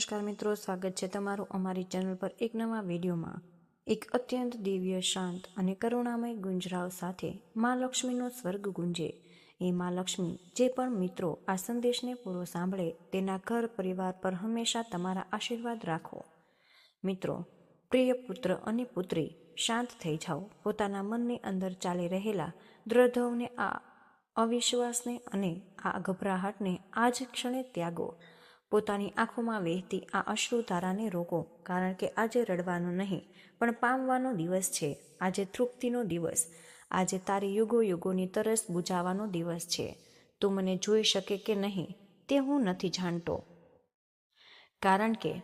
નમસ્કાર મિત્રો, સ્વાગત છે તમારું અમારી ચેનલ પર એક નવા વિડીયોમાં. એક અત્યંત દિવ્ય, શાંત અને કરુણામય ગુંજરાવ સાથે મા લક્ષ્મીનો સ્વર્ગ ગુંજે. એ મા લક્ષ્મી, જે પણ મિત્રો આ સંદેશને પૂરો સાંભળે, તેના ઘર પરિવાર પર હંમેશા તમારા આશીર્વાદ રાખો. મિત્રો, પ્રિય પુત્ર અને પુત્રી, શાંત થઈ જાઓ. પોતાના મનની અંદર ચાલી રહેલા દ્રઢવને આ અવિશ્વાસને અને આ ગભરાહટને આ જ ક્ષણે ત્યાગો. પોતાની આંખોમાં વહેતી આ અશ્રુધારાને રોકો, કારણ કે આજે રડવાનો નહીં, પણ પામવાનો દિવસ છે. આજે તૃપ્તિનો દિવસ. આજે તારી યુગો યુગોની તરસ બુજાવાનો દિવસ છે. તું મને જોઈ શકે કે નહીં, તે હું નથી જાણતો. કારણ કે,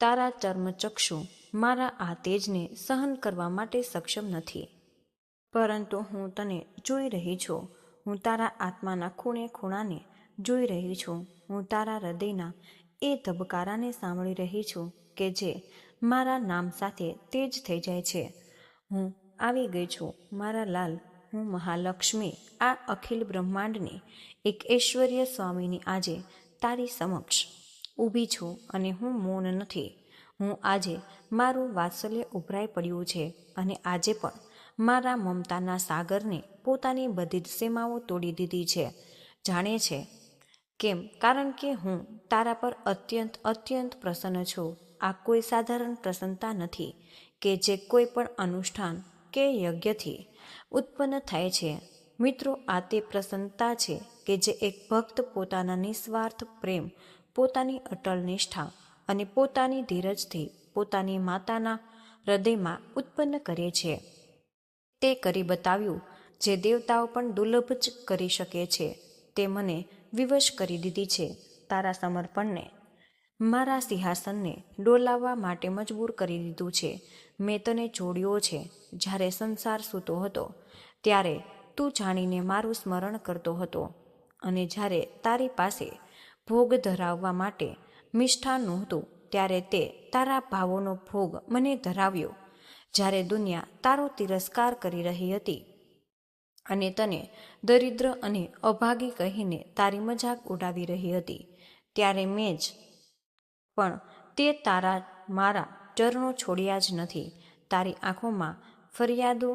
તારા ચર્મચક્ષુ મારા આ તેજને સહન કરવા માટે સક્ષમ નથી. પરંતુ હું તને જોઈ રહી છું. હું તારા આત્માના ખૂણે ખૂણાને જોઈ રહી છું. હું તારા હૃદયના એ ધબકારાને સાંભળી રહી છું કે જે મારા નામ સાથે તેજ થઈ જાય છે. હું આવી ગઈ છું. મારા લાલ, હું મહાલક્ષ્મી, આ અખિલ બ્રહ્માંડની એક ઐશ્વર્ય સ્વામીની આજે તારી સમક્ષ ઊભી છું અને હું મૌન નથી. હું આજે મારું વાત્સલ્ય ઉભરાઈ પડ્યું છે અને આજે પણ મારા મમતાના સાગરને પોતાની બધી જ સીમાઓ તોડી દીધી છે. જાણે છે કેમ? કારણ કે હું તારા પર અત્યંત અત્યંત પ્રસન્ન છું. આ કોઈ સાધારણ પ્રસન્નતા નથી કે જે કોઈ પણ અનુષ્ઠાન કે યજ્ઞથી ઉત્પન્ન થાય છે. મિત્રો, આ તે પ્રસન્નતા છે કે જે એક ભક્ત પોતાના નિસ્વાર્થ પ્રેમ, પોતાની અટલ નિષ્ઠા અને પોતાની ધીરજથી પોતાની માતાના હૃદયમાં ઉત્પન્ન કરે છે. તે કરી બતાવ્યું. જે દેવતાઓ પણ દુર્લભ જ કરી શકે છે. તે મને વિવશ કરી દીધી છે તારા સમર્પણને. મારા સિંહાસનને ડોલાવવા માટે મજબૂર કરી દીધું છે. મેં તને જોડ્યો છે જ્યારે સંસાર સૂતો હતો, ત્યારે તું જાણીને મારું સ્મરણ કરતો હતો અને જ્યારે તારી પાસે ભોગ ધરાવવા માટે મિષ્ઠાન નહોતું, ત્યારે તે તારા ભાવોનો ભોગ મને ધરાવ્યો. જ્યારે દુનિયા તારો તિરસ્કાર કરી રહી હતી અને તને દરિદ્ર અને અભાગી કહીને તારી મજાક ઉડાવી રહી હતી. ત્યારે મેં જ પણ તે તારા મારા ચરણો છોડ્યા જ નથી. તારી આંખોમાં ફરિયાદો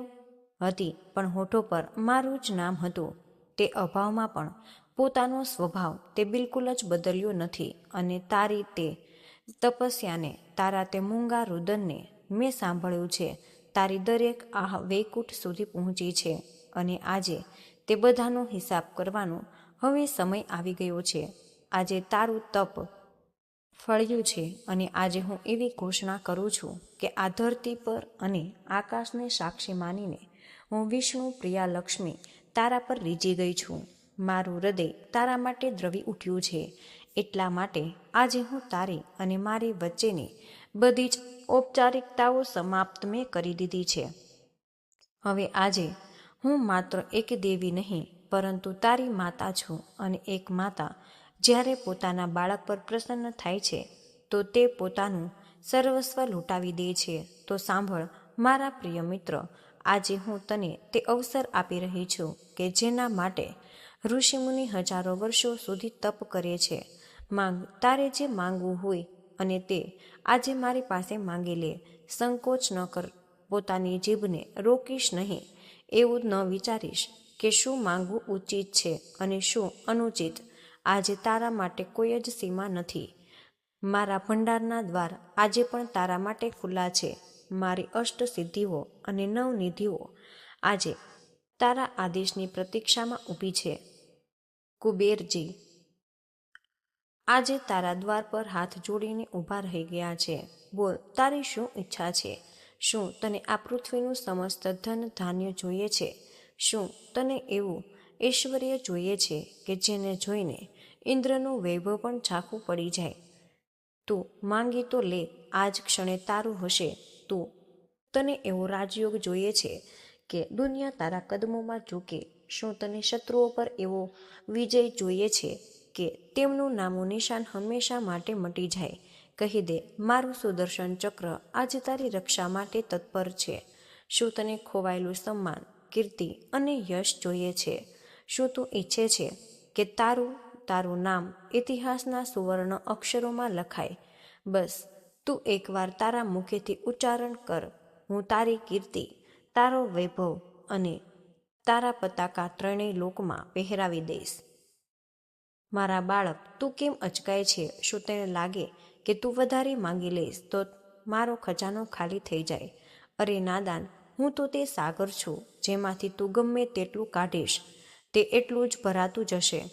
હતી, પણ હોઠો પર મારું જ નામ હતું. તે અભાવમાં પણ પોતાનો સ્વભાવ તે બિલકુલ જ બદલ્યો નથી અને તારી તે તપસ્યાને, તારા તે મૂંગા રુદનને મેં સાંભળ્યું છે. તારી દરેક આહ વૈકુંઠ સુધી પહોંચી છે. અને આજે તે બધાનો હિસાબ કરવાનો હવે સમય આવી ગયો છે. આજે તારું તપ ફળ્યું છે અને આજે હું એવી ઘોષણા કરું છું કે આ ધરતી પર અને આકાશને સાક્ષી માનીને હું વિષ્ણુ પ્રિયા લક્ષ્મી તારા પર રીજી ગઈ છું. મારું હૃદય તારા માટે દ્રવી ઉઠ્યું છે. એટલા માટે આજે હું તારી અને મારી વચ્ચેની બધી જ ઔપચારિકતાઓ સમાપ્ત મેં કરી દીધી છે. હવે આજે હું માત્ર એક દેવી નહીં, પરંતુ તારી માતા છું અને એક માતા. જ્યારે પોતાના બાળક પર પ્રસન્ન થાય છે, તો તે પોતાનું સર્વસ્વ લૂંટાવી દે છે. તો સાંભળ, મારા પ્રિય મિત્ર, આજે હું તને તે અવસર આપી રહી છું કે જેના માટે ઋષિમુનિ હજારો વર્ષો સુધી તપ કરે છે. માંગ, તારે જે માંગવું હોય અને તે આજે મારી પાસે માંગી લે. સંકોચ ન કર, પોતાની જીભને રોકીશ નહીં. એવું ન વિચારીશ કે શું માંગવું ઉચિત છે અને શું અનુચિત. આજે તારા માટે કોઈ જ સીમા નથી. મારા ભંડારના દ્વાર આજે પણ તારા માટે ખુલ્લા છે. મારી અષ્ટ સિદ્ધિઓ અને નવનિધિઓ આજે તારા આદેશની પ્રતીક્ષામાં ઊભી છે. કુબેરજી, આજે તારા દ્વાર પર હાથ જોડીને ઊભા રહી ગયા છે. બોલ, તારી શું ઈચ્છા છે? શું તને આ પૃથ્વીનું સમસ્ત ધન ધાન્ય જોઈએ છે? શું તને એવું ઐશ્વર્ય જોઈએ છે કે જેને જોઈને ઇન્દ્રનું વૈભવ પણ ઝાંખું પડી જાય? તું માંગી તો લે, આજ ક્ષણે તારું હશે. તું તને એવો રાજયોગ જોઈએ છે કે દુનિયા તારા કદમોમાં ઝૂકે. શું તને શત્રુઓ પર એવો વિજય જોઈએ છે કે તેમનું નામો નિશાન હંમેશા માટે મટી જાય? કહી દે, મારું સુદર્શન ચક્ર આજે તારી રક્ષા માટે તત્પર છે. શું તને ખોવાયેલું સન્માન, કીર્તિ અને યશ જોઈએ છે? શું તું ઈચ્છે છે કે તારું તારું નામ ઇતિહાસના સુવર્ણ અક્ષરોમાં લખાય? બસ, તું એકવાર તારા મુખેથી ઉચ્ચારણ કર. હું તારી કીર્તિ, તારો વૈભવ અને તારા પતાકા ત્રણેય લોકમાં પહેરાવી દઈશ. મારા બાળક, તું કેમ અચકાય છે? શું તેને લાગે કે તું વધારે માંગી લઈશ તો મારો ખજાનો ખાલી થઈ જાય. અરે નાદાન, હું તો તે સાગર છું, જેમાંથી તું ગમે તેટલું કાઢીશ, તે એટલું જ ભરાતું જશે.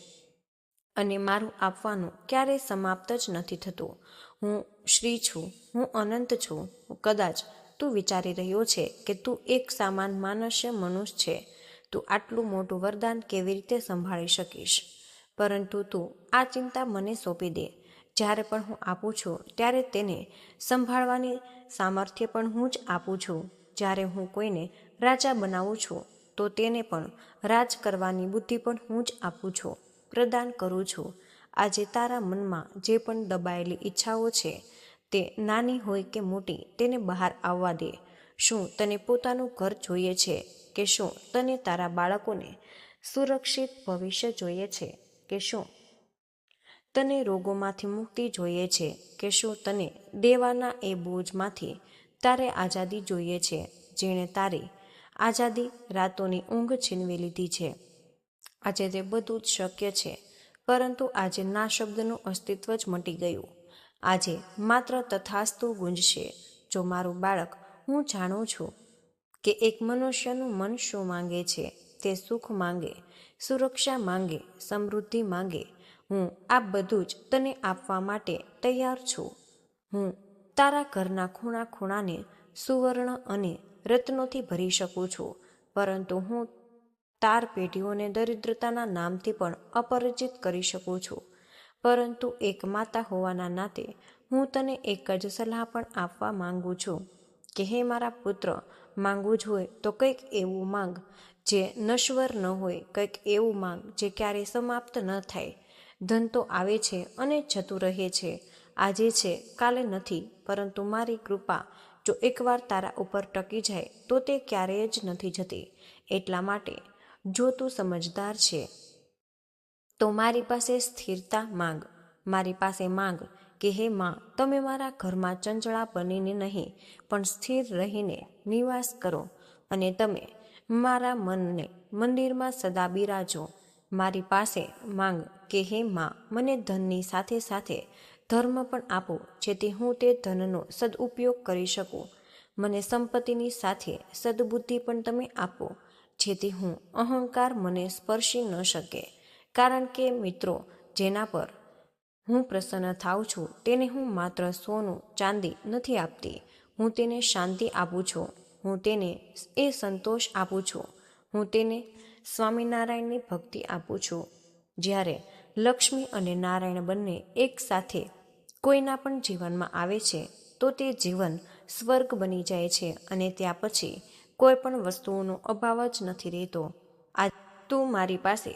અને મારું આપવાનું ક્યારેય સમાપ્ત જ નથી થતું. હું શ્રી છું, હું અનંત છું, કદાચ તું વિચારી રહ્યો છે કે તું એક સામાન માનસ્ય મનુષ્ય છે, તું આટલું મોટું વરદાન કેવી રીતે સંભાળી શકીશ? પરંતુ તું આ ચિંતા મને સોંપી દે જ્યારે પણ હું આપું છું, ત્યારે તેને સંભાળવાની સામર્થ્ય પણ હું જ આપું છું. જ્યારે હું કોઈને રાજા બનાવું છું, તો તેને પણ રાજ કરવાની બુદ્ધિ પણ હું જ આપું છું, પ્રદાન કરું છું. આજે તારા મનમાં જે પણ દબાયેલી ઈચ્છાઓ છે, તે નાની હોય કે મોટી, તેને બહાર આવવા દે. શું તને પોતાનું ઘર જોઈએ છે, કે શું તને તારા બાળકોને સુરક્ષિત ભવિષ્ય જોઈએ છે, કે શું તને રોગોમાંથી મુક્તિ જોઈએ છે કે શું તને દેવાના એ બોજમાંથી તારે આઝાદી જોઈએ છે, જેણે તારી આઝાદી રાતોની ઊંઘ છીનવી લીધી છે. આજે તે બધું જ શક્ય છે, પરંતુ આજે ના શબ્દનું અસ્તિત્વ જ મટી ગયું. આજે માત્ર તથાસ્તુ ગુંજશે, જો મારું બાળક હું જાણું છું કે એક મનુષ્યનું મન શું માંગે છે, તે સુખ માંગે, સુરક્ષા માંગે, સમૃદ્ધિ માંગે હું આ બધું જ તને આપવા માટે તૈયાર છું. હું તારા ઘરના ખૂણા ખૂણાને સુવર્ણ અને રત્નોથી ભરી શકું છું, પરંતુ હું તાર પેઢીઓને દરિદ્રતાના નામથી પણ અપરિચિત કરી શકું છું. પરંતુ એક માતા હોવાના નાતે હું તને એક જ સલાહ પણ આપવા માંગુ છું કે હે મારા પુત્ર માંગવું જ હોય તો કંઈક એવું માંગ, જે નશ્વર ન હોય, કંઈક એવું માંગ, જે ક્યારેય સમાપ્ત ન થાય. ધન તો આવે છે અને જતું રહે છે. આજે છે, કાલે નથી, પરંતુ મારી કૃપા, જો એકવાર તારા ઉપર ટકી જાય, તો તે ક્યારેય જ નથી જતી. એટલા માટે, જો તું સમજદાર છે, તો મારી પાસે સ્થિરતા માંગ. મારી પાસે માંગ કે, હે માં, તમે મારા ઘરમાં ચંચળા બનીને નહીં, પણ સ્થિર રહીને નિવાસ કરો અને તમે મારા મનને મંદિરમાં સદા બિરાજો. મારી પાસે માંગ કે, હે માં, મને ધનની સાથે સાથે ધર્મ પણ આપો, જેથી હું તે ધનનો સદુપયોગ કરી શકું. મને સંપત્તિની સાથે સદબુદ્ધિ પણ તમે આપો, જેથી હું અહંકાર મને સ્પર્શી ન શકે. કારણ કે, મિત્રો, જેના પર હું પ્રસન્ન થાઉં છું, તેને હું માત્ર સોનું, ચાંદી નથી આપતી. હું તેને શાંતિ આપું છું. હું તેને એ સંતોષ આપું છું. હું તેને સ્વામિનારાયણની ભક્તિ આપું છું. જ્યારે લક્ષ્મી અને નારાયણ બંને એકસાથે કોઈના પણ જીવનમાં આવે છે, તો તે જીવન સ્વર્ગ બની જાય છે અને ત્યાં પછી કોઈ પણ વસ્તુઓનો અભાવ જ નથી રહેતો. આ તું મારી પાસે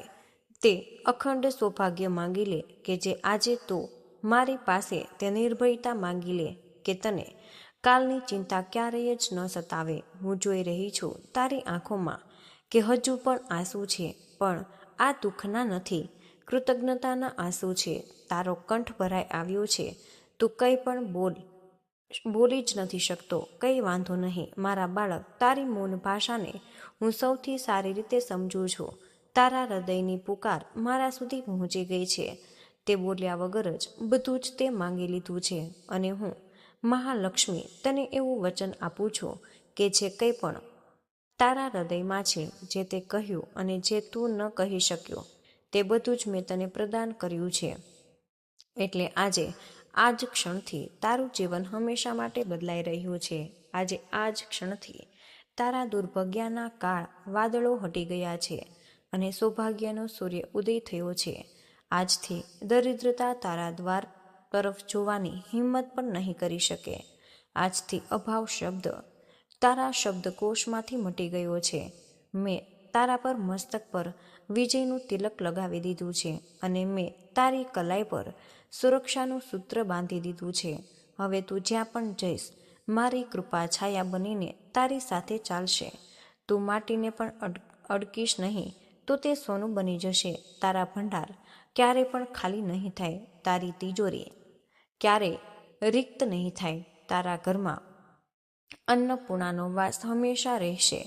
તે અખંડ સૌભાગ્ય માંગી લે કે જે આજે તું મારી પાસે તે નિર્ભયતા માંગી લે કે તને કાલની ચિંતા ક્યારેય જ ન સતાવે. હું જોઈ રહી છું તારી આંખોમાં કે હજુ પણ આંસુ છે, પણ આ દુઃખના નથી. કૃતજ્ઞતાના આંસુ છે. તારો કંઠ ભરાઈ આવ્યો છે. તું કંઈ પણ બોલ, બોલી જ નથી શકતો. કંઈ વાંધો નહીં. મારા બાળક, તારી મૌન ભાષાને હું સૌથી સારી રીતે સમજું છું. તારા હૃદયની પુકાર મારા સુધી પહોંચી ગઈ છે. તે બોલ્યા વગર જ બધું જ તે માંગી લીધું છે. અને હું, મહાલક્ષ્મી, તને એવું વચન આપું છું કે જે કંઈ પણ તારા હૃદયમાં છે, જે તે કહ્યું અને જે તું ન કહી શક્યો. તે બધું જ મેં તને પ્રદાન કર્યું છે. એટલે આજે આ જ ક્ષણથી તારું જીવન હંમેશા માટે બદલાઈ રહ્યું છે. આજે આ જ ક્ષણથી તારા દુર્ભાગ્યના કાળ વાદળો હટી ગયા છે અને સૌભાગ્યનો સૂર્ય ઉદય થયો છે. આજથી દરિદ્રતા તારા દ્વાર તરફ જોવાની હિંમત પણ નહીં કરી શકે. આજથી અભાવ શબ્દ તારા શબ્દકોશમાંથી મટી ગયો છે. મેં તારા પર મસ્તક પર વિજયનું તિલક લગાવી દીધું છે અને મેં તારી કલાઈ પર સુરક્ષાનું સૂત્ર બાંધી દીધું છે. હવે તું જ્યાં પણ જઈશ, મારી કૃપા છાયા બનીને તારી સાથે ચાલશે. તું માટીને પણ અડ, અડકીશ નહીં, તો તે સોનું બની જશે, તારા ભંડાર ક્યારે પણ ખાલી નહીં થાય, તારી તિજોરી ક્યારે રિક્ત નહીં થાય, તારા ઘરમાં અન્નપૂર્ણાનો વાસ હંમેશા રહેશે,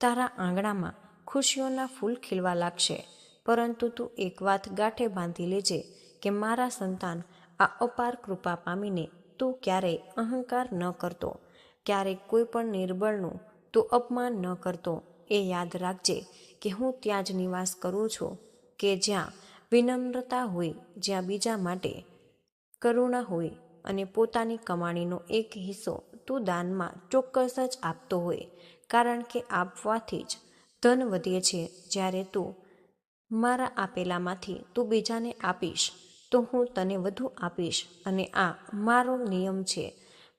તારા આંગણામાં ખુશીઓના ફૂલ ખીલવા લાગશે. પરંતુ તું એક વાત ગાંઠે બાંધી લેજે કે મારા સંતાન આ અપાર કૃપા પામીને તું ક્યારેય અહંકાર ન કરતો. ક્યારેય કોઈ પણ નિર્બળનું તું અપમાન ન કરતો. એ યાદ રાખજે કે હું ત્યાં જ નિવાસ કરું છું, કે જ્યાં વિનમ્રતા હોય, જ્યાં બીજા માટે કરુણા હોય અને પોતાની કમાણીનો એક હિસ્સો તું દાનમાં ચોક્કસ જ આપતો હોય. કારણ કે આપવાથી જ ધન વધે છે, જ્યારે તું મારા આપેલામાંથી તું બીજાને આપીશ, તો હું તને વધુ આપીશ અને આ મારો નિયમ છે.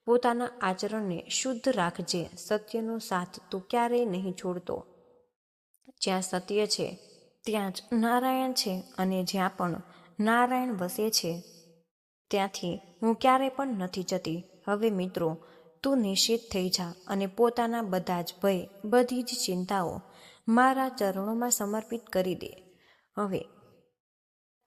પોતાના આચરણને શુદ્ધ રાખજે, સત્યનો સાથ તું ક્યારેય નહીં છોડતો. જ્યાં સત્ય છે, ત્યાં જ નારાયણ છે અને જ્યાં પણ નારાયણ વસે છે, ત્યાંથી હું ક્યારે પણ નથી જતી. હવે મિત્રો, તું નિશ્ચિત થઈ જા અને પોતાના બધા જ ભય, બધી જ ચિંતાઓ મારા ચરણોમાં સમર્પિત કરી દે. હવે,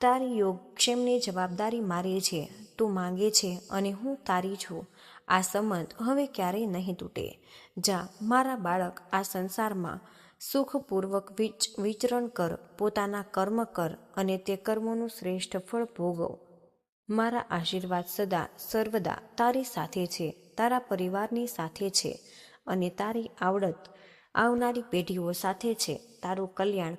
તારી યોગક્ષેમની જવાબદારી મારી છે. તું માંગે છે અને હું તારી છું. આ સંબંધ હવે ક્યારેય નહીં તૂટે. જા, મારા બાળક, આ સંસારમાં સુખપૂર્વક વિચ, વિચરણ કર, પોતાના કર્મ કર અને તે કર્મોનું શ્રેષ્ઠ ફળ ભોગવ. મારા આશીર્વાદ સદા, સર્વદા તારી સાથે છે, તારા પરિવારની સાથે છે અને તારી આવડત આવનારી પેઢીઓ સાથે છે. તારું કલ્યાણ.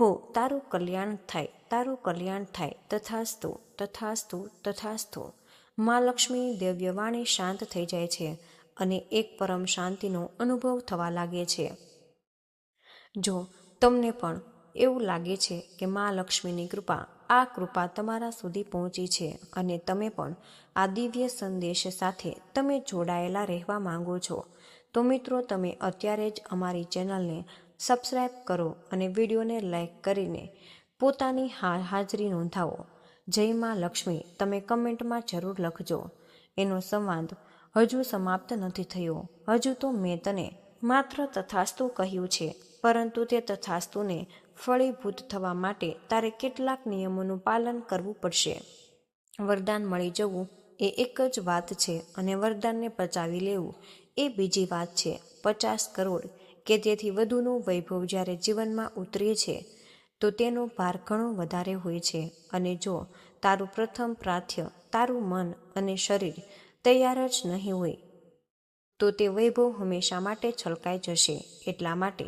હો, તારું કલ્યાણ થાય. તારું કલ્યાણ થાય. તથાસ્તુ તથાસ્તુ તથાસ્તુ. મા લક્ષ્મી દિવ્યવાણી શાંત થઈ જાય છે અને એક પરમ શાંતિનો અનુભવ થવા લાગે છે. જો, તમને પણ એવું લાગે છે કે મા લક્ષ્મીની કૃપા આ કૃપા તમારા સુધી પહોંચી છે અને તમે પણ આ દિવ્ય સંદેશ સાથે તમે જોડાયેલા રહેવા માંગો છો. તો મિત્રો, તમે અત્યારે જ અમારી ચેનલને સબસ્ક્રાઈબ કરો અને વિડીયોને લાઈક કરીને પોતાની હાજરી નોંધાવો. જય માં લક્ષ્મી. તમે કમેન્ટમાં જરૂર લખજો. એનો સંવાદ હજુ સમાપ્ત નથી થયો. હજુ તો મેં તને માત્ર તથાસ્તુ કહ્યું છે, પરંતુ તે તથાસ્તુને ફળીભૂત થવા માટે તારે કેટલાક નિયમોનું પાલન કરવું પડશે. વરદાન મળી જવું એ એક જ વાત છે અને વરદાનને પચાવી લેવું એ બીજી વાત છે. પચાસ કરોડ કે તેથી વધુનું વૈભવ જ્યારે જીવનમાં ઉતરે છે, તો તેનો ભાર ઘણો વધારે હોય છે. અને જો તારું પ્રથમ પ્રાથ્ય તારું મન અને શરીર તૈયાર જ નહીં હોય, તો તે વૈભવ હંમેશા માટે છલકાઈ જશે. એટલા માટે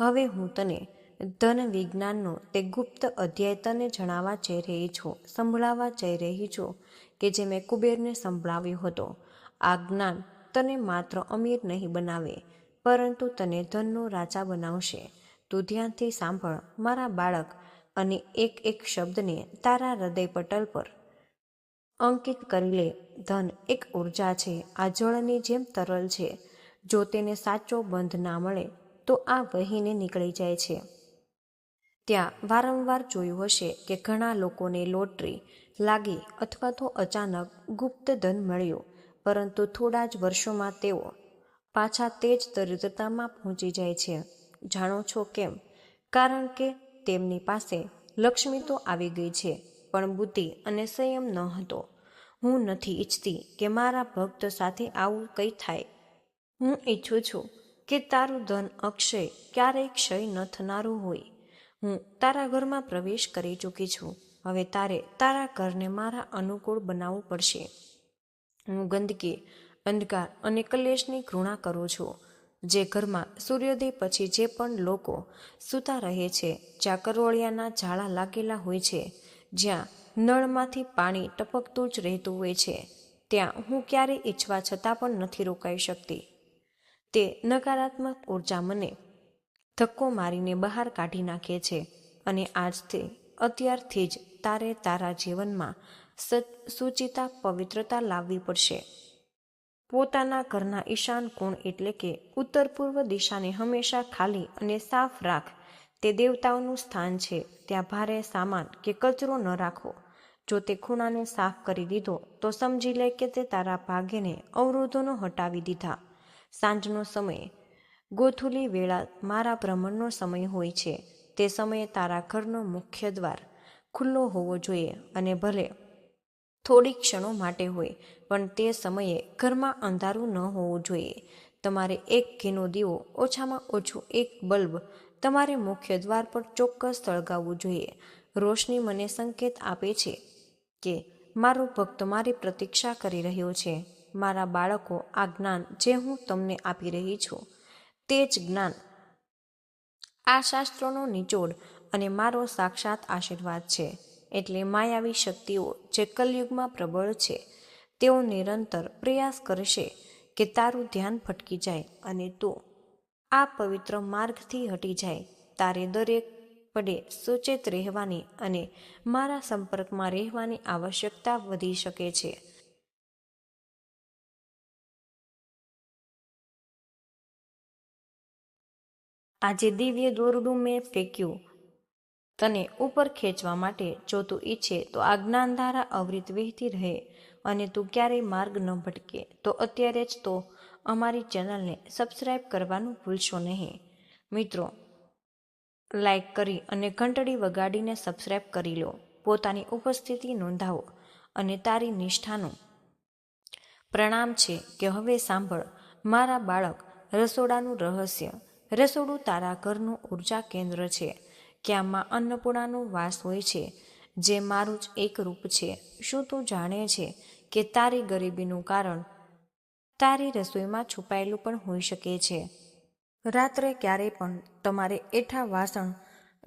હવે હું તને ધન વિજ્ઞાનનો તે ગુપ્ત અધ્યાય તને જણાવવા જઈ રહી છું, સંભળાવવા જઈ રહી છું કે જે મેં કુબેરને સંભળાવ્યો હતો. આ જ્ઞાન તને માત્ર અમીર નહીં બનાવે, પરંતુ તને ધનનો રાજા બનાવશે. તું ધ્યાનથી સાંભળ મારા બાળક અને એક એક શબ્દને તારા હૃદય પટલ પર અંકિત કરી લે. ધન એક ઊર્જા છે, આ જળની જેમ તરલ છે. જો તેને સાચો બંધ ના મળે, તો આ વહીને નીકળી જાય છે. ત્યાં વારંવાર જોયું હશે કે ઘણા લોકોને લોટરી લાગી અથવા તો અચાનક ગુપ્ત ધન મળ્યું, પરંતુ થોડા જ વર્ષોમાં તેઓ પાછા તે જ દરિદ્રતામાં પહોંચી જાય છે. જાણો છો કેમ? કારણ કે તેમની પાસે લક્ષ્મી તો આવી ગઈ છે, પણ બુદ્ધિ અને સંયમ ન હતો. હું નથી ઈચ્છતી કે મારા ભક્ત સાથે આવું કંઈ થાય. હું ઈચ્છું છું કે તારું ધન અક્ષય ક્યારેય ક્ષય ન થનારું હોય. હું તારા ઘરમાં પ્રવેશ કરી ચૂકી છું. હવે તારે તારા ઘરને મારા અનુકૂળ બનાવવું પડશે. હું ગંદકી, અંધકાર અને કલેશની ઘૃણા કરું છું, જે ઘરમાં સૂર્યોદય પછી જે પણ લોકો સૂતા રહે છે, જ્યાં કરોળિયાના ઝાડા લાગેલા હોય છે, જ્યાં નળમાંથી પાણી ટપકતું જ રહેતું હોય છે, ત્યાં હું ક્યારેય ઈચ્છવા છતાં પણ નથી રોકાઈ શકતી. તે નકારાત્મક ઊર્જા મને ધક્કો મારીને બહાર કાઢી નાખે છે અને આજથી, અત્યારથી જ તારે તારા જીવનમાં સુચિતા પવિત્રતા લાવવી પડશે. પોતાના ઘરના ઈશાન કોણ એટલે કે ઉત્તર પૂર્વ દિશાને હંમેશા ખાલી અને સાફ રાખ. તે દેવતાઓનું સ્થાન છે. ત્યાં ભારે સામાન કે કચરો ન રાખો. જો તે ખૂણાને સાફ કરી દીધો, તો સમજી લે કે તે તારા ભાગ્યને અવરોધોનો હટાવી દીધા. સાંજનો સમય ગોથુલી વેળા મારા ભ્રમણનો સમય હોય છે. તે સમયે તારા ઘરનો મુખ્ય દ્વાર ખુલ્લો હોવો જોઈએ અને ભલે થોડી ક્ષણો માટે હોય, પણ તે સમયે ઘરમાં અંધારું ન હોવું જોઈએ. તમારે એક ઘીનો દીવો ઓછામાં ઓછું એક બલ્બ તમારે મુખ્ય દ્વાર પર ચોક્કસ સળગાવવું જોઈએ. રોશની મને સંકેત આપે છે કે મારો ભક્ત મારી પ્રતીક્ષા કરી રહ્યો છે. મારા બાળકો આ જ્ઞાન જે હું તમને આપી રહી છું. તે જ જ્ઞાન. આ શાસ્ત્રોનો નિચોડ અને મારો સાક્ષાત આશીર્વાદ છે. એટલે માયાવી શક્તિઓ જે કલયુગમાં પ્રબળ છે, તેઓ નિરંતર પ્રયાસ કરશે કે તારું ધ્યાન ભટકી જાય અને તું આ પવિત્ર માર્ગથી હટી જાય. તારે દરેક પડે સુચેત રહેવાની અને મારા સંપર્કમાં રહેવાની આવશ્યકતા વધી શકે છે. આજે દિવ્ય દોરડું મેં ફેંક્યું. તને ઉપર ખેંચવા માટે જો તું ઈચ્છે તો આ જ્ઞાનધારા અવરિત વહેતી રહે અને તું ક્યારેય માર્ગ ન ભટકે, તો અત્યારે જ તો અમારી ચેનલને સબસ્ક્રાઈબ કરવાનું ભૂલશો નહીં. મિત્રો, લાઈક કરી અને ઘંટડી વગાડીને સબસ્ક્રાઈબ કરી લો. પોતાની ઉપસ્થિતિ નોંધાવો અને તારી નિષ્ઠાનું. પ્રણામ છે કે હવે સાંભળ, મારા બાળક રસોડાનું રહસ્ય. રસોડું તારા ઘરનું ઊર્જા કેન્દ્ર છે. ક્યાં માં અન્નપૂર્ણાનો વાસ હોય છે, જે મારું જ એક રૂપ છે. શું તું જાણે છે કે તારી ગરીબીનું કારણ તારી રસોઈમાં છુપાયેલું પણ હોઈ શકે છે? રાત્રે ક્યારેય પણ તમારે એઠા વાસણ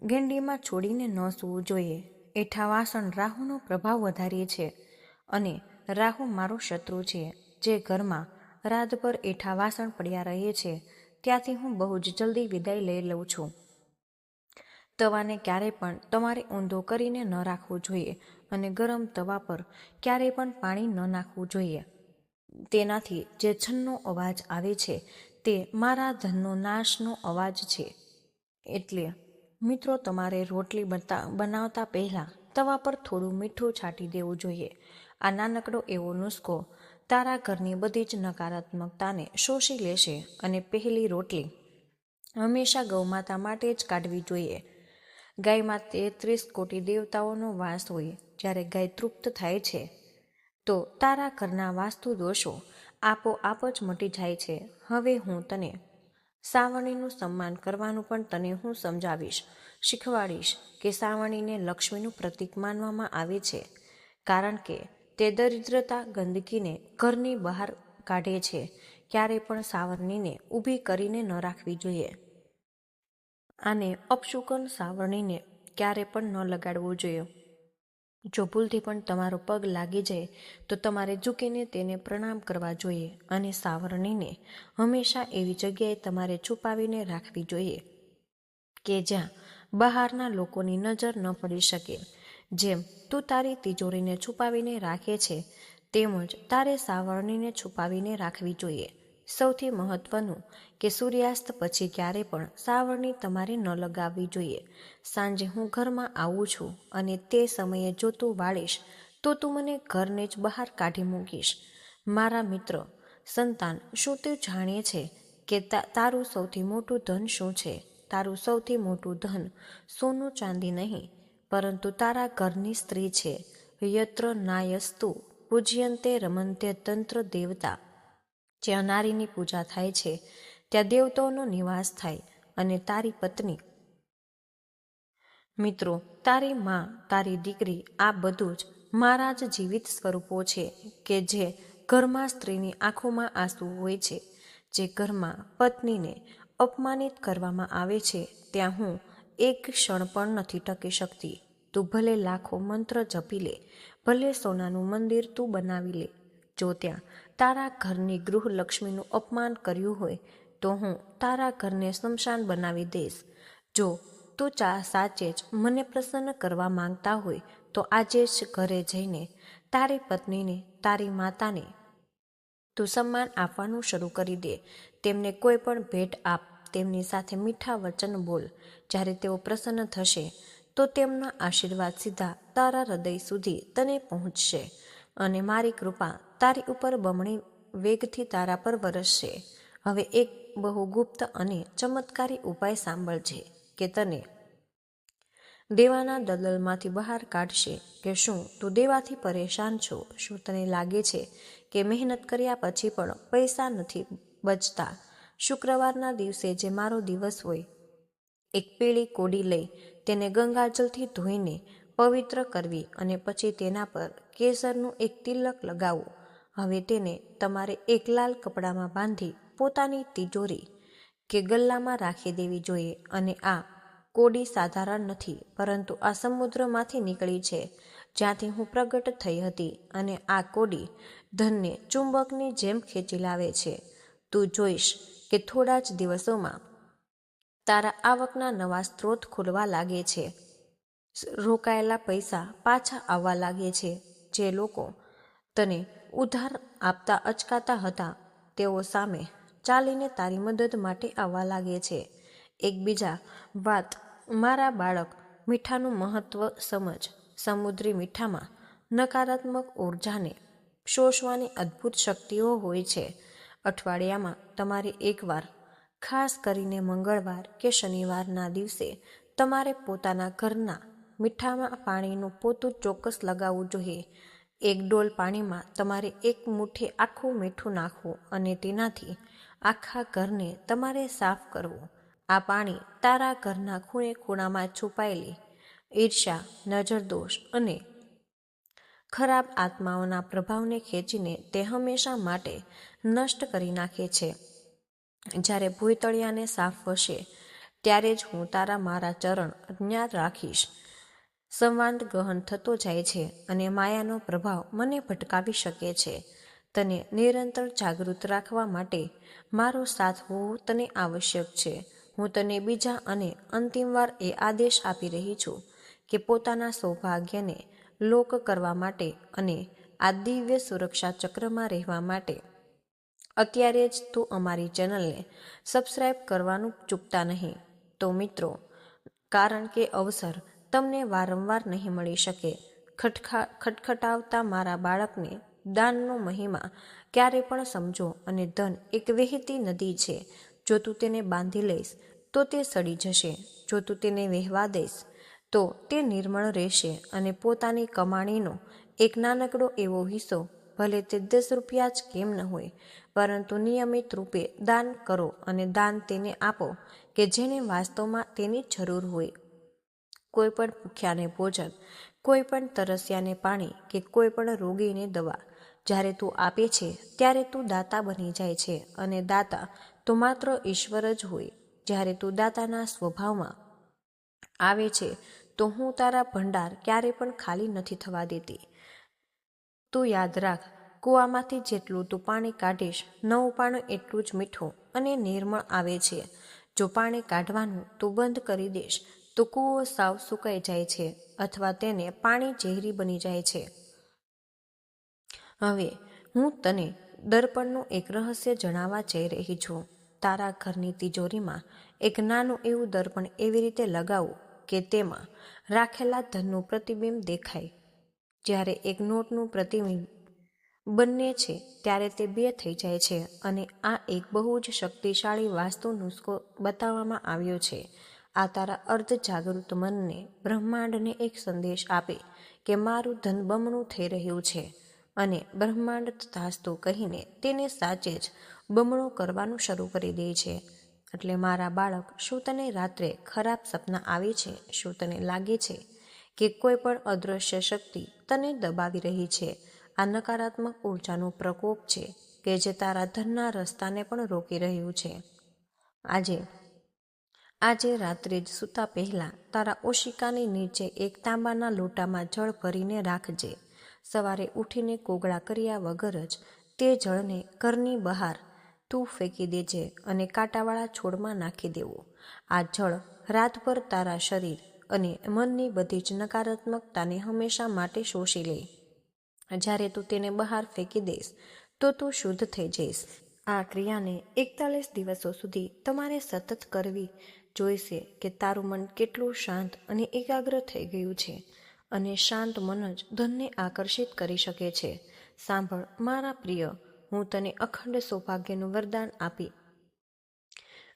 ગેંડીમાં છોડીને ન સૂવું જોઈએ. એઠા વાસણ રાહુનો પ્રભાવ વધારે છે અને રાહુ મારો શત્રુ છે, જે ઘરમાં રાતભર એઠા વાસણ પડ્યા રહે છે. ત્યાંથી હું બહુ જ જલ્દી વિદાય લઈ લઉં છું. તવાને ક્યારેય પણ તમારે ઊંધો કરીને ન રાખવું જોઈએ અને ગરમ તવા પર ક્યારેય પણ પાણી ન નાખવું જોઈએ. તેનાથી જે છન્નો અવાજ આવે છે તે મારા ધનનો નાશનો અવાજ છે. એટલે, મિત્રો, તમારે રોટલી બનતા, બનાવતા પહેલાં તવા પર થોડું મીઠું છાંટી દેવું જોઈએ. આ નાનકડો એવો નુસ્ખો તારા ઘરની બધી જ નકારાત્મકતાને શોષી લેશે અને પહેલી રોટલી હંમેશા ગૌમાતા માટે જ કાઢવી જોઈએ. ગાયમાં તેત્રીસ કોટી દેવતાઓનો વાસ હોય જ્યારે ગાય તૃપ્ત થાય છે. તો તારા ઘરના વાસ્તુ દોષો આપોઆપ જ મટી જાય છે. હવે હું તને સાવણીનું સન્માન કરવાનું પણ તને હું સમજાવીશ. શીખવાડીશ કે સાવણીને લક્ષ્મીનું પ્રતીક માનવામાં આવે છે. કારણ કે તે દરિદ્રતા ગંદકીને ઘરની બહાર કાઢે છે. ક્યારે પણ સાવરણીને ઊભી કરીને ન રાખવી જોઈએ. આને અપશુકન સાવરણીને ક્યારે પણ ન લગાડવું જોઈએ. જો ભૂલથી પણ તમારો પગ લાગી જાય, તો તમારે ઝૂકીને તેને પ્રણામ કરવા જોઈએ અને સાવરણીને હંમેશા એવી જગ્યાએ તમારે છુપાવીને રાખવી જોઈએ કે જ્યાં બહારના લોકોની નજર ન પડી શકે. જેમ, તું તારી તિજોરીને છુપાવીને રાખે છે, તેમજ તારે સાવરણીને છુપાવીને રાખવી જોઈએ. સૌથી મહત્વનું કે સૂર્યાસ્ત પછી ક્યારે પણ સાવરણી તમારે ન લગાવવી જોઈએ. સાંજે હું ઘરમાં આવું છું અને તે સમયે જો તું વાળીશ, તો તું મને ઘરને જ બહાર કાઢી મૂકીશ. મારા મિત્ર, સંતાન, શું તું જાણે છે કે તારું સૌથી મોટું ધન શું છે? તારું સૌથી મોટું ધન સોનું ચાંદી નહીં પરંતુ તારા ઘરની સ્ત્રી છે. યત્ર નાયસ્તુ, પૂજ્યંતે રમંતે તંત્ર દેવતા. જ્યાં નારીની પૂજા થાય છે, ત્યાં દેવતાઓનો નિવાસ થાય અને તારી પત્ની. મિત્રો, તારી માં, તારી દીકરી આ બધું જ મારા જ જીવિત સ્વરૂપો છે કે જે ઘરમાં સ્ત્રીની આંખોમાં આંસુ હોય છે. જે ઘરમાં પત્નીને અપમાનિત કરવામાં આવે છે, ત્યાં હું એક ક્ષણ પણ નથી ટકી શકતી. તું ભલે લાખો મંત્ર જપી લે, ભલે સોનાનું મંદિર તું બનાવી લે. જો ત્યાં તારા ઘરની ગૃહલક્ષ્મીનું અપમાન કર્યું હોય, તો હું તારા ઘરને સ્મશાન બનાવી દઈશ. જો તું ચા સાચે જ મને પ્રસન્ન કરવા માંગતા હોય, તો આજે જ ઘરે જઈને તારી પત્નીને, તારી માતાને તું સન્માન આપવાનું શરૂ કરી દે. તેમને કોઈ પણ ભેટ આપ, તેમની સાથે મીઠા વચન બોલ. જ્યારે તેઓ પ્રસન્ન થશે તો તેમના આશીર્વાદ સીધા તારા હૃદય સુધી તને પહોંચશે. અને મારી કૃપા તારી ઉપર બમણી વેગથી તારા પર વરસશે. હવે એક બહુ ગુપ્ત અને ચમત્કારી ઉપાય સાંભળજે કે તને દેવાના દલદલમાંથી બહાર કાઢશે કે શું તું દેવાથી પરેશાન છો? શું તને લાગે છે કે મહેનત કર્યા પછી પણ પૈસા નથી બચતા? શુક્રવારના દિવસે જે મારો દિવસ હોય, એક પીળી કોડી લઈ તેને ગંગાજલથી ધોઈને પવિત્ર કરવી અને પછી તેના પર કેસરનું એક તિલક લગાવવું. હવે તેને તમારે એક લાલ કપડામાં બાંધી પોતાની તિજોરી કે ગલ્લામાં રાખી દેવી જોઈએ અને આ કોડી સાધારણ નથી, પરંતુ આ સમુદ્રમાંથી નીકળી છે, જ્યાંથી હું પ્રગટ થઈ હતી અને આ કોડી ધનને ચુંબકની જેમ ખેંચી લાવે છે. તું જોઈશ કે થોડા જ દિવસોમાં તારા આવકના નવા સ્ત્રોત ખુલવા લાગે છે. રોકાયેલા પૈસા પાછા આવવા લાગે છે, જે લોકો તને ઉધાર આપતા અચકાતા હતા, તેઓ સામે ચાલીને તારી મદદ માટે આવવા લાગે છે. એકબીજા વાત મારા બાળક મીઠાનું મહત્વ સમજ. સમુદ્રી મીઠામાં નકારાત્મક ઉર્જાને શોષવાની અદ્ભુત શક્તિઓ હોય છે. અઠવાડિયામાં તમારે એકવાર ખાસ કરીને મંગળવાર કે શનિવારના દિવસે તમારે પોતાના ઘરના મીઠામાં પાણીનું પોતું ચોક્કસ લગાવવું જોઈએ. એક ડોલ પાણીમાં તમારે એક મુઠ્ઠી આખું મીઠું નાખવું અને તેનાથી આખા ઘરને તમારે સાફ કરવું. આ પાણી તારા ઘરના ખૂણે ખૂણામાં છુપાયેલી ઈર્ષ્યા, નજરદોષ અને ખરાબ આત્માઓના પ્રભાવને ખેંચીને તે હંમેશા માટે નષ્ટ કરી નાખે છે. જ્યારે ભૂતળિયાને સાફ હશે, ત્યારે જ હું તારા મારા ચરણ જ્ઞાત રાખીશ. સંવાદ ગહન થતો જાય છે અને માયાનો પ્રભાવ મને ભટકાવી શકે છે. તને નિરંતર જાગૃત રાખવા માટે મારો સાથ હોવો તને આવશ્યક છે. હું તને બીજા અને અંતિમવાર એ આદેશ આપી રહી છું કે પોતાના સૌભાગ્યને લોક કરવા માટે અને આ દિવ્ય સુરક્ષા ચક્રમાં રહેવા માટે અત્યારે જ તું અમારી ચેનલને સબસ્ક્રાઈબ કરવાનું ચૂકતા નહીં. તો મિત્રો, કારણ કે અવસર તમને વારંવાર નહીં મળી શકે, ખટખા, ખટખટાવતા મારા બાળકને દાનનો મહિમા ક્યારે પણ સમજો અને ધન એક વહેતી નદી છે. જો તું તેને બાંધી લઈશ, તો તે સડી જશે. જો તું તેને વહેવા દઈશ, તો તે નિર્મળ રહેશે અને પોતાની કમાણીનો એક નાનકડો એવો હિસ્સો ભલે તે દસ રૂપિયા જ કેમ ન હોય, પરંતુ નિયમિત રૂપે દાન કરો અને દાન તેને આપો કે જેને વાસ્તવમાં તેની જરૂર હોય. કોઈ પણ ભૂખ્યાને ભોજન, કોઈ પણ તરસ્યાને પાણી કે કોઈ પણ રોગીને દવા, જ્યારે તું આપે છે, ત્યારે તું દાતા બની જાય છે અને દાતા તો માત્ર ઈશ્વર જ હોય. જ્યારે તું દાતાના સ્વભાવમાં આવે છે, તો હું તારા ભંડાર ક્યારે પણ ખાલી નથી થવા દેતી. તું યાદ રાખ, કૂવામાંથી જેટલું તું પાણી કાઢીશ, નવું પાણી એટલું જ મીઠું અને નિર્મળ આવે છે. જો પાણી કાઢવાનું તું બંધ કરી દેશ, તો કૂવો સાવ સુકાઈ જાય છે અથવા તેને પાણી ઝેરી બની જાય છે. હવે, હું તને દર્પણનું એક રહસ્ય જણાવવા જઈ રહી છું. તારા ઘરની તિજોરીમાં એક નાનું એવું દર્પણ એવી રીતે લગાવું કે તેમાં રાખેલા ધનનું પ્રતિબિંબ દેખાય. જ્યારે એક નોટનું પ્રતિબિંબ બંને છે, ત્યારે તે બે થઈ જાય છે અને આ એક બહુ જ શક્તિશાળી વાસ્તુ નુસ્ખો બતાવવામાં આવ્યો છે. આ તારા અર્ધ જાગૃત મનને, બ્રહ્માંડને એક સંદેશ આપે કે મારું ધન બમણું થઈ રહ્યું છે અને બ્રહ્માંડ તથાસ્તુ કહીને તેને સાચે જ બમણું કરવાનું શરૂ કરી દે છે. એટલે મારા બાળક શું તને રાત્રે ખરાબ સપના આવે છે? શું તને લાગે છે? કે કોઈ પણ અદૃશ્ય શક્તિ તને દબાવી રહી છે. આ નકારાત્મક ઉર્જાનો પ્રકોપ છે કે જે તારા ધનના રસ્તાને પણ રોકી રહ્યું છે. આજે આજે રાત્રે જ સૂતા પહેલાં તારા ઓશિકાની નીચે એક તાંબાના લોટામાં જળ ભરીને રાખજે. સવારે ઉઠીને કોગળા કર્યા વગર જ તે જળને ઘરની બહાર તું ફેંકી દેજે અને કાંટાવાળા છોડમાં નાખી દેવું. આ જળ રાતભર તારા શરીર અને મનની બધી જ નકારાત્મકતાને હંમેશા માટે શોષી લે. જ્યારે તું તેને બહાર ફેંકી દઈશ, તો તું શુદ્ધ થઈ જઈશ. આ ક્રિયાને એકતાલીસ દિવસો સુધી તમારે સતત કરવી જોઈશે કે તારું મન કેટલું શાંત અને એકાગ્ર થઈ ગયું છે અને શાંત મન જ ધનને આકર્ષિત કરી શકે છે. સાંભળ, મારા પ્રિય, હું તને અખંડ સૌભાગ્યનું વરદાન આપી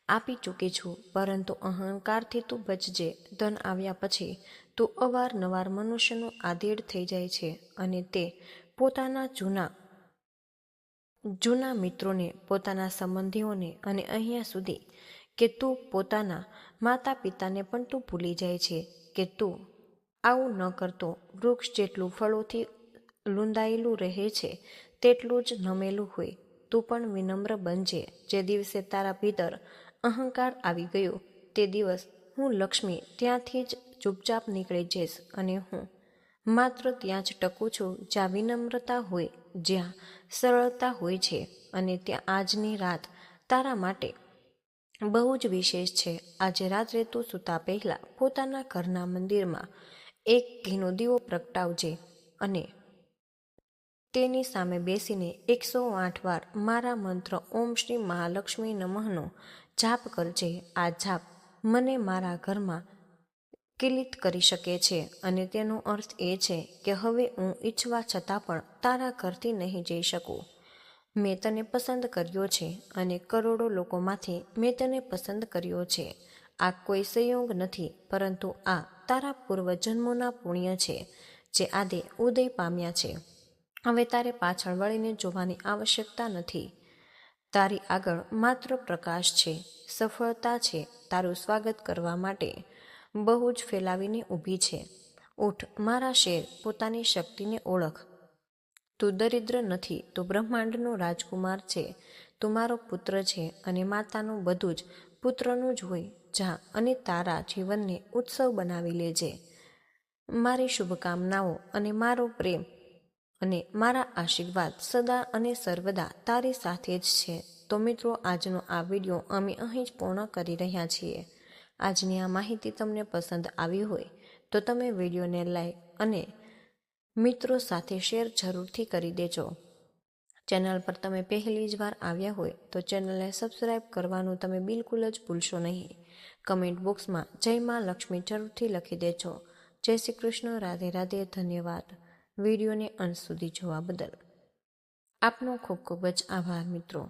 આપી ચૂકી છું, પરંતુ અહંકારથી તું બચજે. ધન આવ્યા પછી તું અવારનવાર મનુષ્યનું આધેડ થઈ જાય છે અને તે પોતાના જૂના જૂના મિત્રોને, પોતાના સંબંધીઓને અને અહીંયા સુધી કે તું પોતાના માતા પિતાને પણ તું ભૂલી જાય છે કે તું આવું ન કરતો. વૃક્ષ જેટલું ફળોથી લૂંદાયેલું રહે છે, તેટલું જ નમેલું હોય. તું પણ વિનમ્ર બનજે. જે દિવસે તારા ભીતર અહંકાર આવી ગયો. તે દિવસ હું લક્ષ્મી ત્યાંથી જ ચૂપચાપ નીકળી જઈશ અને હું માત્ર ત્યાં જ ટકું છું જ્યાં વિનમ્રતા હોય, જ્યાં સરળતા હોય છે અને ત્યાં આજની રાત તારા માટે બહુ જ વિશેષ છે. આજે રાત્રે તું સૂતા પહેલાં પોતાના ઘરના મંદિરમાં એક ઘીનો દીવો પ્રગટાવજે અને તેની સામે બેસીને એકસો આઠ વાર મારા મંત્ર ઓમ શ્રી મહાલક્ષ્મી નમઃનો જાપ કરજે, આ જાપ મને મારા ઘરમાં કિલિત કરી શકે છે અને તેનો અર્થ એ છે કે હવે હું ઈચ્છવા છતાં પણ તારા ઘરથી નહીં જઈ શકું. મેં તને પસંદ કર્યો છે અને કરોડો લોકોમાંથી મેં તને પસંદ કર્યો છે. આ કોઈ સંયોગ નથી, પરંતુ આ તારા પૂર્વજન્મોના પુણ્ય છે, જે આદે ઉદય પામ્યા છે. હવે તારે પાછળ વળીને જોવાની આવશ્યકતા નથી. તારી આગળ માત્ર પ્રકાશ છે, સફળતા છે, તારું સ્વાગત કરવા માટે. બહુ જ ફેલાવીને ઊભી છે. ઉઠ, મારા શેર, પોતાની શક્તિને ઓળખ. તું દરિદ્ર નથી, તું બ્રહ્માંડનો રાજકુમાર છે. તું મારો પુત્ર છે અને માતાનું બધું જ, પુત્રનું જ હોય. જા અને તારા જીવનને ઉત્સવ બનાવી લેજે. મારી શુભકામનાઓ અને મારો પ્રેમ અને મારા આશીર્વાદ સદા અને સર્વદા તારી સાથે જ છે. તો મિત્રો, આજનો આ વીડિયો અમે અહીં જ પૂર્ણ કરી રહ્યા છીએ. આજની આ માહિતી તમને પસંદ આવી હોય, તો તમે વિડીયોને લાઈક અને મિત્રો સાથે શેર જરૂરથી કરી દેજો. ચેનલ પર તમે પહેલી જ વાર આવ્યા હોય, તો ચેનલને સબસ્ક્રાઈબ કરવાનું તમે બિલકુલ જ ભૂલશો નહીં. કમેન્ટ બોક્સમાં જય માં લક્ષ્મી જરૂરથી લખી દેજો. જય શ્રી કૃષ્ણ. રાધે રાધે. ધન્યવાદ. વિડીયોને અંત સુધી જોવા બદલ આપનો ખૂબ ખૂબ જ આભાર મિત્રો.